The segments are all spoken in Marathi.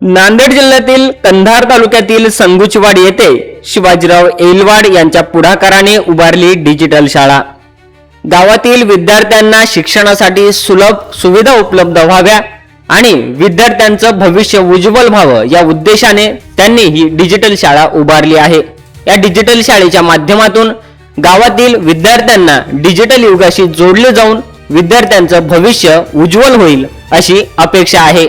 नांदेड जिल्ह्यातील कंधार तालुक्यातील संगुचवाड येथे शिवाजीराव एलवाड यांच्या पुढाकाराने उभारली डिजिटल शाळा. गावातील विद्यार्थ्यांना शिक्षणासाठी सुलभ सुविधा उपलब्ध व्हाव्या आणि विद्यार्थ्यांचं भविष्य उज्ज्वल व्हावं या उद्देशाने त्यांनी ही डिजिटल शाळा उभारली आहे. या डिजिटल शाळेच्या माध्यमातून गावातील विद्यार्थ्यांना डिजिटल युगाशी जोडले जाऊन विद्यार्थ्यांचं भविष्य उज्ज्वल होईल अशी अपेक्षा आहे.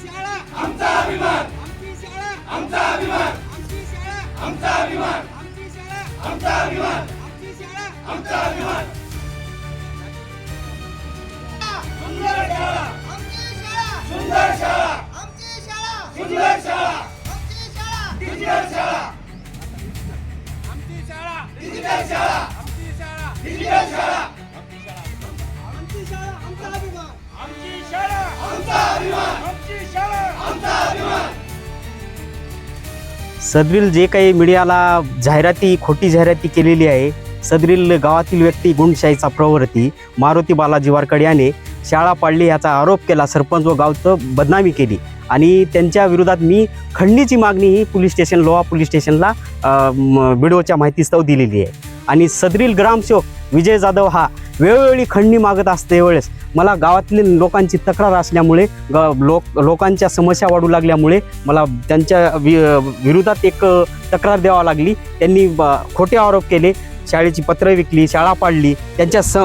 शाळा. आमचा अभिमान. आमची शाळा. आमचा अभिमान. आमची शाळा. आमचा अभिमान. आमची शाळा. आमचा अभिमान. आमची शाळा. आमचा अभिमान. सुंदर शाळा. आमची शाळा. सुंदर शाळा. आमची शाळा. सुंदर शाळा. आमची शाळा. डिजिटल शाळा. आमची शाळा. डिजिटल शाळा. आमची शाळा. डिजिटल शाळा. सदरील जे काही मीडियाला जाहिराती खोटी जाहिराती केलेली आहे सदरील गावातील व्यक्ती गुंडशाहीचा प्रवृत्ती मारुती बालाजी वारकड याने शाळा पाडली याचा आरोप केला सरपंच व गावचं बदनामी केली. आणि त्यांच्या विरोधात मी खंडणीची मागणी ही पोलीस स्टेशन लोहा पोलीस स्टेशनला व्हिडिओच्या माहितीस्तव दिलेली आहे. आणि सदरील ग्रामसेवक विजय जाधव हा वेळोवेळी खंडणी मागत असते वेळेस मला गावातील लोकांची तक्रार असल्यामुळे ग लोक लोकांच्या समस्या वाढू लागल्यामुळे मला त्यांच्या वि विरोधात एक तक्रार द्यावा लागली. त्यांनी ब- खोटे आरोप केले. शाळेची पत्रं विकली शाळा पाडली. त्यांच्या स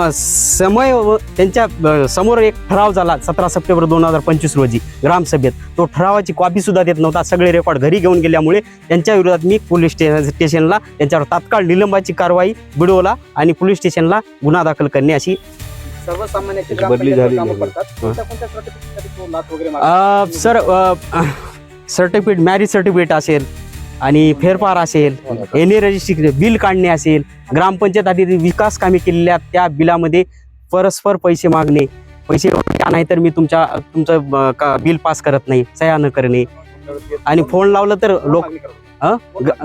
समय व त्यांच्यासमोर एक ठराव झाला सतरा सप्टेंबर दोन हजार पंचवीस रोजी ग्रामसभेत. तो ठरावाची कॉपी सुद्धा देत नव्हता. सगळे रेकॉर्ड घरी घेऊन गेल्यामुळे त्यांच्या विरोधात मी पोलीस स्टे स्टेशनला त्यांच्यावर तात्काळ निलंबाची कारवाई बिडवला आणि पोलीस स्टेशनला गुन्हा दाखल करणे अशी? अ, सर सर्टिफिकेट मॅरेज सर्टिफिकेट असेल. आणि फेरफार असेल एन ए रजिस्ट्री बिल काढणे असेल ग्रामपंचायत आधी विकास कामे केलेल्या त्या बिलामध्ये परस्पर पैसे मागणे पैसे नाही तर मी तुमच्या तुमचं बिल पास करत नाही सह्या न करणे. आणि फोन लावलं तर लोक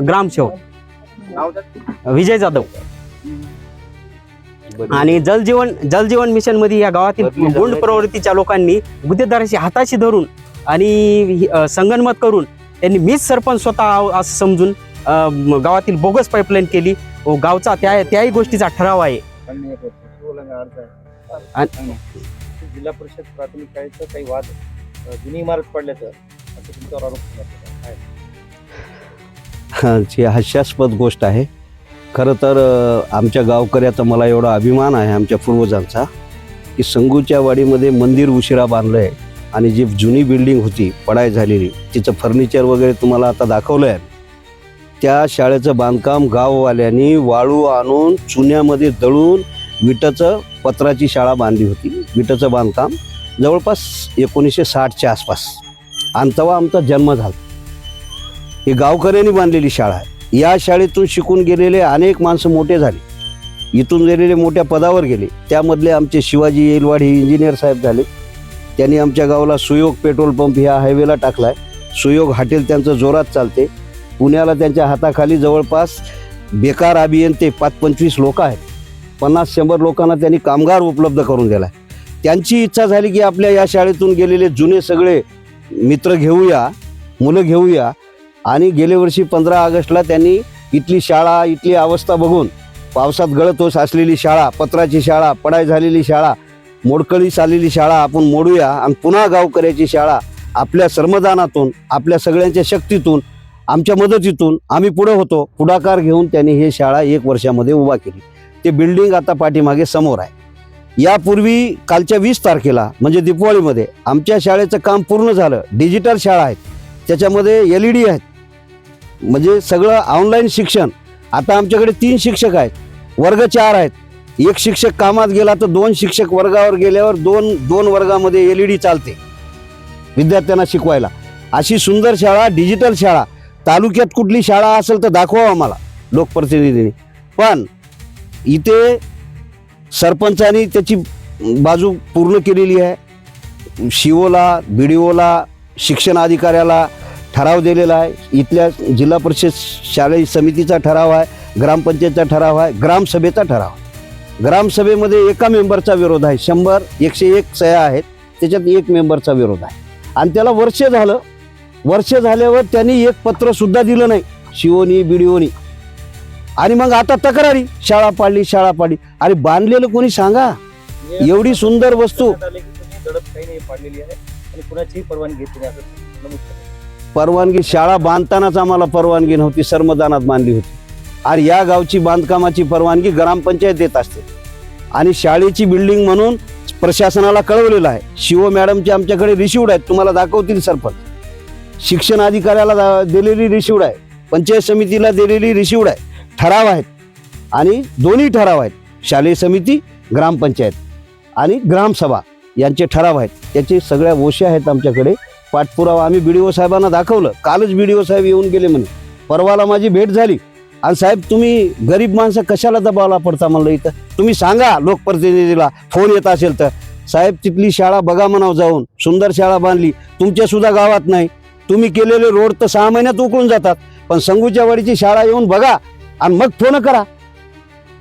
ग्रामसेवक. विजय जाधव. आणि जलजीवन जलजीवन मिशनमध्ये या गावातील गुंड प्रवृत्तीच्या लोकांनी गुन्हेगाराशी हाताशी धरून आणि संगणमत संगनमत करून त्यांनी मीच सरपंच स्वतः असं समजून गावातील बोगस पाईपलाईन केली. व गावचा त्या त्याही गोष्टीचा ठराव आहे. जिल्हा परिषद प्राथमिक शाळेचं काही वाद जुनी इमारत पडल्याचं असं तुमच्यावर आरोप हास्यास्पद गोष्ट आहे. खरं तर आमच्या गावकऱ्याचा मला एवढा अभिमान आहे आमच्या पूर्वजांचा की संगूच्या वाडीमध्ये मंदिर उशिरा बांधलं आहे आणि जी जुनी बिल्डिंग होती पडाय झालेली तिचं फर्निचर वगैरे तुम्हाला आता दाखवलं आहे त्या शाळेचं बांधकाम गाववाल्यांनी वाळू आणून चुन्यामध्ये दळून विटाचं पत्राची शाळा बांधली होती. विटाचं बांधकाम जवळपास एकोणीसशे साठच्या आसपास. आणि तेव्हा आमचा जन्म झाला. ही गावकऱ्यांनी बांधलेली शाळा आहे. या शाळेतून शिकून गेलेले अनेक माणसं मोठे झाले. इथून गेलेले मोठ्या पदावर गेले. त्यामधले आमचे शिवाजी येलवाड हे इंजिनियर साहेब झाले. त्यांनी आमच्या गावाला सुयोग पेट्रोल पंप ह्या हायवेला टाकलाय. सुयोग हॉटेल त्यांचं जोरात चालते. पुण्याला त्यांच्या हाताखाली जवळपास बेकार अभियंते पाच पंचवीस लोक आहेत. पन्नास शंभर लोकांना त्यांनी कामगार उपलब्ध करून दिलाय. त्यांची इच्छा झाली की आपल्या या शाळेतून गेलेले जुने सगळे मित्र घेऊया मुलं घेऊया. आणि गेल्या वर्षी पंधरा ऑगस्टला त्यांनी इथली शाळा इथली अवस्था बघून पावसात गळत होस असलेली शाळा पत्राची शाळा पडाय झालेली शाळा मोडकळीस आलेली शाळा आपण मोडूया आणि पुन्हा गावकऱ्याची शाळा आपल्या श्रमदानातून आपल्या सगळ्यांच्या शक्तीतून आमच्या मदतीतून आम्ही पुढं होतो. पुढाकार घेऊन त्यांनी हे शाळा एक वर्षामध्ये उभा केली. ते बिल्डिंग आता पाठीमागे समोर आहे. यापूर्वी कालच्या वीस तारखेला म्हणजे दिपवाळीमध्ये आमच्या शाळेचं काम पूर्ण झालं. डिजिटल शाळा आहेत. त्याच्यामध्ये एल ई डी आहेत. म्हणजे सगळं ऑनलाईन शिक्षण. आता आमच्याकडे तीन शिक्षक आहेत. वर्ग चार आहेत. एक शिक्षक कामात गेला तर दोन शिक्षक वर्गावर गेल्यावर दोन दोन वर्गामध्ये एल ई डी चालते विद्यार्थ्यांना शिकवायला. अशी सुंदर शाळा डिजिटल शाळा. तालुक्यात कुठली शाळा असेल तर दाखवा आम्हाला लोकप्रतिनिधींनी. पण इथे सरपंचानी त्याची बाजू पूर्ण केलेली आहे. शिओला बी डी ओला शिक्षण अधिकाऱ्याला ठराव दिलेला आहे. इथल्या जिल्हा परिषद शालेय समितीचा ठराव आहे ग्रामपंचायतचा ठराव आहे ग्रामसभेचा ठराव आहे. ग्रामसभेमध्ये एका मेंबरचा विरोध आहे. शंभर एकशे एक सह्या आहेत. त्याच्यात एक मेंबरचा विरोध आहे. आणि त्याला वर्ष झालं. वर्ष झाल्यावर त्यांनी एक पत्र सुद्धा दिलं नाही. शिवोनी बिडिओनी. आणि मग आता तक्रारी. शाळा पाडली शाळा पाडली. अरे बांधलेलं कोणी सांगा? एवढी सुंदर वस्तू. परवानगी. परवानगी शाळा बांधतानाच आम्हाला परवानगी नव्हती. सर्मदानात बांधली होती. आणि या गावची बांधकामाची परवानगी ग्रामपंचायत देत असते. आणि शाळेची बिल्डिंग म्हणून प्रशासनाला कळवलेलं आहे. शिव मॅडमचे आमच्याकडे रिसिवड आहेत. तुम्हाला दाखवतील सरपंच. शिक्षण अधिकाऱ्याला दा- दिलेली रिसिवड आहे. पंचायत समितीला दिलेली रिसिवड आहे. ठराव आहेत. आणि दोन्ही ठराव आहेत. शालेय समिती ग्रामपंचायत आणि ग्रामसभा यांचे ठराव आहेत. त्याचे सगळ्या गोष्टी आहेत आमच्याकडे. पाठपुरावा आम्ही बी डी ओ साहेबांना दाखवलं. कालच बी डी ओ साहेब येऊन गेले म्हणे. परवाला माझी भेट झाली. आणि साहेब तुम्ही गरीब माणसं कशाला दबावला पडता म्हणलं इथं? तुम्ही सांगा लोकप्रतिनिधीला फोन येत असेल तर. साहेब तिथली शाळा बघा म्हणावं जाऊन. सुंदर शाळा बांधली. तुमच्या सुद्धा गावात नाही. तुम्ही केलेले रोड तर सहा महिन्यात उकळून जातात. पण संगूच्या वाडीची शाळा येऊन बघा आणि मग फोन करा.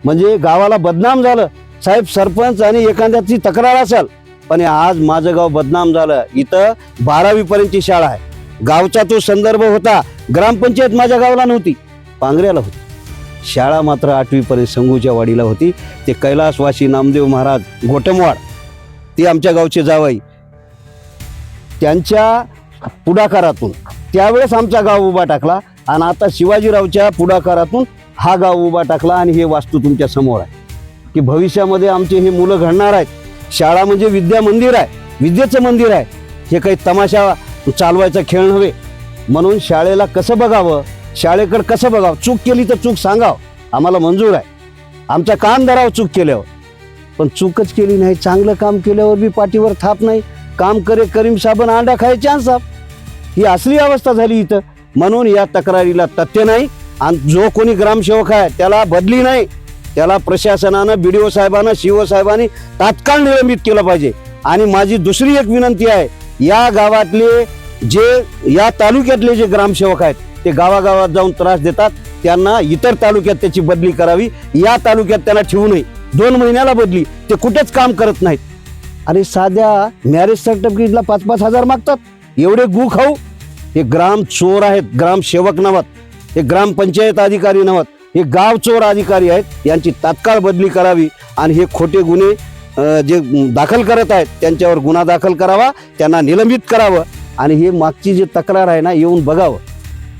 म्हणजे गावाला बदनाम झालं. साहेब सरपंच आणि एखाद्याची तक्रार असेल पण आज माझं गाव बदनाम झालं. इथं बारावी पर्यंतची शाळा आहे. गावचा तो संदर्भ होता. ग्रामपंचायत माझ्या गावाला नव्हती. पांगऱ्याला होती. शाळा मात्र आठवीपर्यंत संगूच्या वाडीला होती. ते कैलासवासी नामदेव महाराज गोटमवाड ते आमच्या गावचे जावई. त्यांच्या पुढाकारातून त्यावेळेस आमचा गाव उभा टाकला आणि आता शिवाजीरावच्या पुढाकारातून हा गाव उभा टाकला आणि हे वास्तू तुमच्यासमोर आहे. की भविष्यामध्ये आमचे हे मुलं घडणार आहेत. शाळा म्हणजे विद्या मंदिर आहे. विद्येचं मंदिर आहे. हे काही तमाशा चालवायचा खेळ नव्हे. म्हणून शाळेला कसं बघावं? शाळेकडे कसं बघावं? चूक केली तर चूक सांगावं. आम्हाला मंजूर आहे. आमचा कान धराव चूक केल्यावर. पण चूकच केली नाही. चांगलं काम केल्यावर बी पाठीवर थाप नाही. काम करे करीम साबण अंडा खाय चान्स साप. ही असली अवस्था झाली इथं. म्हणून या तक्रारीला तथ्य नाही. आणि जो कोणी ग्रामसेवक आहे त्याला बदली नाही. त्याला प्रशासनानं बी डी ओ साहेबांना शिव साहेबांनी तात्काळ निलंबित केलं पाहिजे. आणि माझी दुसरी एक विनंती आहे या गावातले जे या तालुक्यातले जे ग्रामसेवक आहेत ते गावागावात जाऊन त्रास देतात त्यांना इतर तालुक्यात त्याची बदली करावी. या तालुक्यात त्यांना ठेवू नये. दोन महिन्याला बदली. ते कुठेच काम करत नाहीत. अरे साध्या मॅरेज सर्टिफिकेटला पाच पाच हजार मागतात. एवढे गु खाऊ हो. हे ग्राम चोर आहेत. ग्रामसेवक नव्हत हे ग्रामपंचायत अधिकारी नव्हत हे गाव चोर अधिकारी आहेत. यांची तात्काळ बदली करावी आणि हे खोटे गुन्हे जे दाखल करत आहेत त्यांच्यावर गुन्हा दाखल करावा. त्यांना निलंबित करावं. आणि हे मागची जी तक्रार आहे ना येऊन बघावं.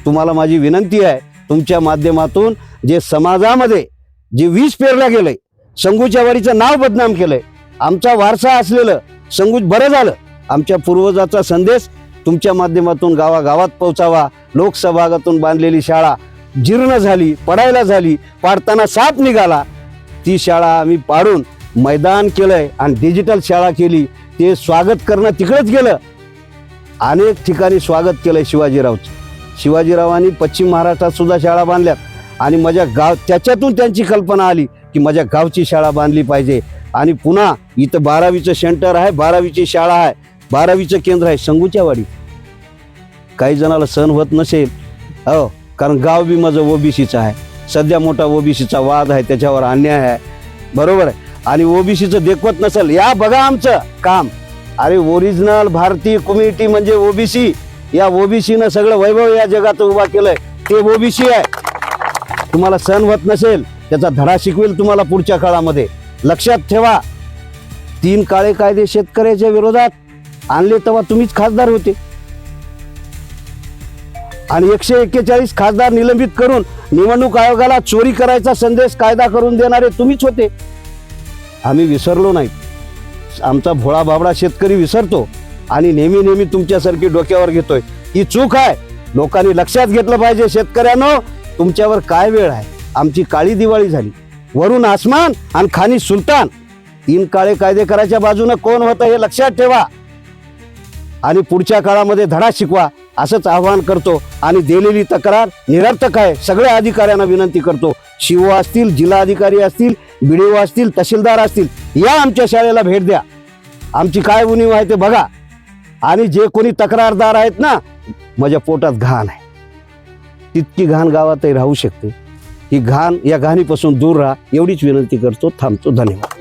तुम्हाला माझी विनंती आहे तुमच्या माध्यमातून जे समाजामध्ये जे वीज पेरल्या गेलंय संगूच्या वाडीचं नाव बदनाम केलंय आमचा वारसा असलेलं संगूच बरं झालं आमच्या पूर्वजाचा संदेश तुमच्या माध्यमातून गावागावात पोहोचावा लोकसभागातून बांधलेली शाळा जीर्ण झाली पडायला झाली पाडताना साप निघाला ती शाळा आम्ही पाडून मैदान केलंय आणि डिजिटल शाळा केली ते स्वागत करणं तिकडंच गेलं. अनेक ठिकाणी स्वागत केलंय शिवाजीरावचं. शिवाजीरावांनी पश्चिम महाराष्ट्रात सुद्धा शाळा बांधल्यात. आणि माझ्या गाव त्याच्यातून त्यांची कल्पना आली की माझ्या गावची शाळा बांधली पाहिजे. आणि पुन्हा इथं बारावीचं सेंटर आहे बारावीची शाळा आहे बारावीचं केंद्र आहे संगूच्यावाडी काही जणाला सहन होत नसेल. हो कारण गाव बी माझं ओबीसीचं आहे. सध्या मोठा ओबीसीचा वाद आहे त्याच्यावर अन्याय आहे. बरोबर आहे? आणि ओबीसीचं देखवत नसेल. या बघा आमचं काम. अरे ओरिजिनल भारतीय कम्युनिटी म्हणजे ओबीसी. या ओबीसीनं सगळं वैभव या जगात उभा केलंय. ते ओबीसी आहे. तुम्हाला सहन होत नसेल त्याचा धडा शिकवेल तुम्हाला पुढच्या काळामध्ये. लक्षात ठेवा तीन काळे कायदे शेतकऱ्याच्या विरोधात आणले तेव्हा तुम्हीच खासदार होते. आणि एकशे एक्केचाळीस खासदार निलंबित करून निवडणूक आयोगाला चोरी करायचा संदेश कायदा करून देणारे तुम्हीच होते. आम्ही विसरलो नाही. आमचा भोळा बाबडा शेतकरी विसरतो. आणि नेहमी नेहमी तुमच्यासारखी डोक्यावर घेतोय. ही चूक आहे. लोकांनी लक्षात घेतलं पाहिजे शेतकऱ्यांनो तुमच्यावर काय वेळ आहे? आमची काळी दिवाळी झाली. वरून आसमान आणि खानी सुलतान. तीन काळे कायदे करायच्या बाजूनं कोण होतं हे लक्षात ठेवा. आणि पुढच्या काळामध्ये धडा शिकवा. असंच आवाहन करतो आणि दिलेली तक्रार निरर्थक आहे. सगळ्या अधिकाऱ्यांना विनंती करतो. शिव असतील जिल्हाधिकारी असतील बीडीओ असतील तहसीलदार असतील या आमच्या शाळेला भेट द्या. आमची काय उणीव आहे ते बघा. आणि जे कोणी तक्रारदार आहेत ना माझ्या पोटात घाण आहे. तितकी घाण गावातही राहू शकते. ही घाण या घाणीपासून दूर राहा एवढीच विनंती करतो थांबतो धन्यवाद.